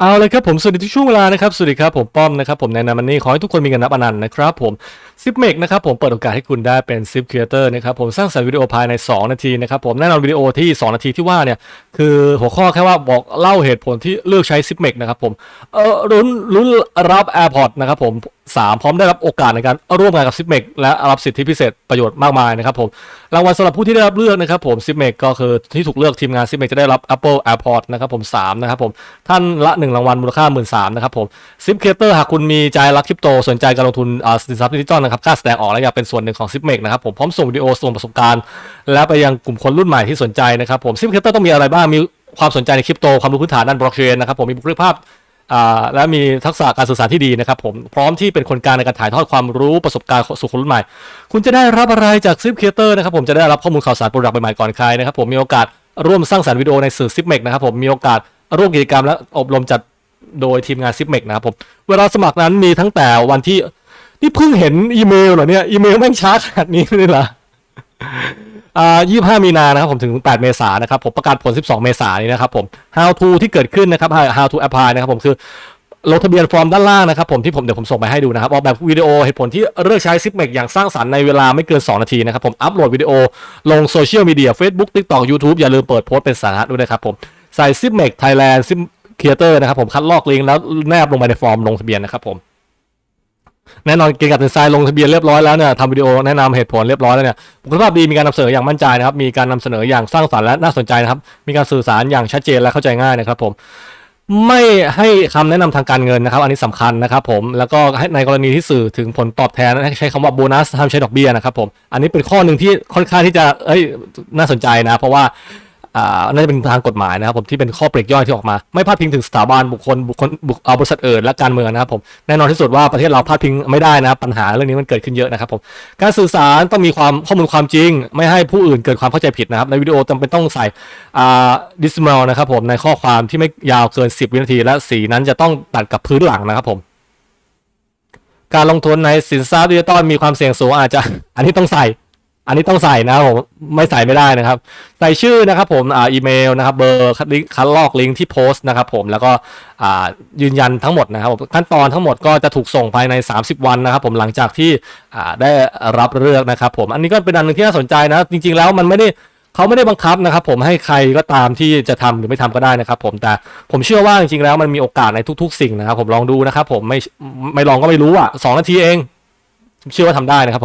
เอาเลยครับผมสวัสดีทุกช่วงเวลานะครับสวัสดีครับผมป้อมนะครับผมในนามันนี่ขอให้ทุกคนมีเงินนับอนันต์นะครับผม ซิปเมกนะครับผมเปิดโอกาสให้คุณได้เป็นซิปครีเอเตอร์นะครับผมสร้างสรรค์วิดีโอภายใน 2 นาทีนะครับผมแน่นอนวิดีโอที่ 2 นาทีที่ว่าเนี่ยคือหัวข้อแค่ว่าบอกเล่าเหตุผลที่เลือกใช้ซิปเมกนะครับผมเออรุ้นรุ้นรับ AirPods นะครับผมสามพร้อมได้รับโอกาสในการร่วมงานกับซิปเมกและรับสิทธิพิเศษประโยชน์มากมายนะครับผมรางวัลสำหรับผู้ที่ได้รับเลือกนะครับผมซิปเมกก็คือที่ถูกเลือกทีมงานซิปเมกจะได้รับ Apple AirPods นะครับผมสามนะครับผมท่านละ 1 รางวัลมูลค่า 1 3ื่นนะครับผมซิปเคเตอร์หากคุณมีใจรักคริปโตสนใจการลงทุนอ่าสินทรัพย์ดิจิตอลนะครับกล้าแสดงออกและอยากเป็นส่วนหนึ่งของซิปเมกนะครับผมพร้อมส่งวิดีโอส่งประสบการณ์ และไปยังกลุ่มคนรุ่นใหม่ที่สนใจนะครับผมซิปเคเตอร์ต้องมีอะไรบ้างมีความสนใจในคริปโตความรู้พื้นฐานด้านบล็อกเชนนะครับผมมีบุคลิกภาพและมีทักษะการสื่อสารที่ดีนะครับผมพร้อมที่เป็นคนกลางในการถ่ายทอดความรู้ประสบการณ์สู่คนรุ่นใหม่ คุณจะได้รับอะไรจากซิปเคเตอร์นะครับผมจะได้รับข้อมูลข่าวสารโปรดักต์ใหม่ๆก่อนใครนะครับผมมีโอกาสร่วมสร้างสรรค์วิดีโอในสื่อซิปเมกนะครับผมมีโอกาสร่วมกิจกรรมและอบรมจัดโดยทีมงานซิปเมกนะครับผมเวลาสมัครนั้นมีตั้งแต่วันที่ นี่เพิ่งเห็นอีเมลเหรอเนี่ย อีเมลแม่งช้าขนาดนี้เลยเหรออ่า25มีนานะครับผมถึง 8 เมษายนนะครับ ผมประกาศผล 12 เมษายนนี้นะครับผม how to ที่เกิดขึ้นนะครับ how to apply นะครับผมคือลงทะเบียนฟอร์มด้านล่างนะครับผมที่ผมเดี๋ยวผมส่งไปให้ดูนะครับออกแบบวิดีโอเหตุผลที่เลือกใช้ซิปเมกอย่างสร้างสรรค์ในเวลาไม่เกิน 2 นาทีนะครับผมอัปโหลดวิดีโอลงโซเชียลมีเดีย Facebook TikTok YouTube อย่าลืมเปิดโพสต์เป็นสาระด้วยนะครับผมใส่ซิปเมกไทยแลนด์ซิปครีเอเตอร์นะครับผมคัดลอกลิงก์แล้วแนบลงไปในฟอร์มลงทะเบียนนะครับผม แน่นอนเก่งกับดีไซลงทะเบียนเรียบร้อยแล้วเนี่ยทำวิดีโอแนะนำเหตุผลเรียบร้อยแล้วเนี่ยคุณภาพดีมีการนำเสนออย่างมั่นใจนะครับ มีการนำเสนออย่างสร้างสรรค์และน่าสนใจนะครับ มีการสื่อสารอย่างชัดเจนและเข้าใจง่ายนะครับผมไม่ให้คำแนะนำทางการเงินนะครับ อันนี้สำคัญนะครับผมแล้วก็ในกรณีที่สื่อถึงผลตอบแทนให้ใช้คำว่าโบนัสห้ามใช้ดอกเบี้ยนะครับผมอันนี้เป็นข้อหนึ่งที่ค่อนข้างที่จะเอ้ยน่าสนใจนะ เพราะว่า น่าจะเป็นทางกฎหมายนะครับผมที่เป็นข้อเปรีกย่อยที่ออกมา ไม่พาดพิงถึงสถาบันบุคคลบุคคลบุคเอาบริษัทอื่นและการเมืองนะครับผมแน่นอนที่สุดว่าประเทศเราพาดพิงไม่ได้นะครับปัญหาเรื่องนี้มันเกิดขึ้นเยอะนะครับผมการสื่อสารต้องมีความข้อมูลความจริง ไม่ให้ผู้อื่นเกิดความเข้าใจผิดนะครับในวิดีโอจำเป็นต้องใส่อ่าดิสมลนะครับผมในข้อความที่ไม่ยาวเกิน 10 วินาที และสีนั้นจะต้องตัดกับพื้นหลังนะครับผมการลงทุนในสินทรัพย์ดิจิตอลมีความเสี่ยงสูงอาจจะ อันนี้ต้องใส่ อันนี้ต้องใส่นะครับผมไม่ใส่ไม่ได้นะครับ ใส่ชื่อนะครับผมอ่าอีเมลนะครับเบอร์คัดลิงคัดลอกลิงก์ที่โพสต์นะครับผมแล้วก็อ่ายืนยันทั้งหมดนะครับผมขั้นตอนทั้งหมดก็จะถูกส่งภายใน 30 วันนะครับ ผมหลังจากที่อ่าได้รับเลือกนะครับ ผมอันนี้ก็เป็นอันหนึ่งที่น่าสนใจนะจริง ๆ แล้วมันไม่ได้เขาไม่ได้บังคับนะครับ ผมให้ใครก็ตามที่จะทำหรือไม่ทำก็ได้นะครับ ผมแต่ผมเชื่อว่าจริงๆแล้วมันมีโอกาสในทุก ๆ สิ่งนะครับ ผมลองดูนะครับ ผมไม่ไม่ลองก็ไม่รู้อะสองนาทีเอง เชื่อว่าทำได้นะครับผม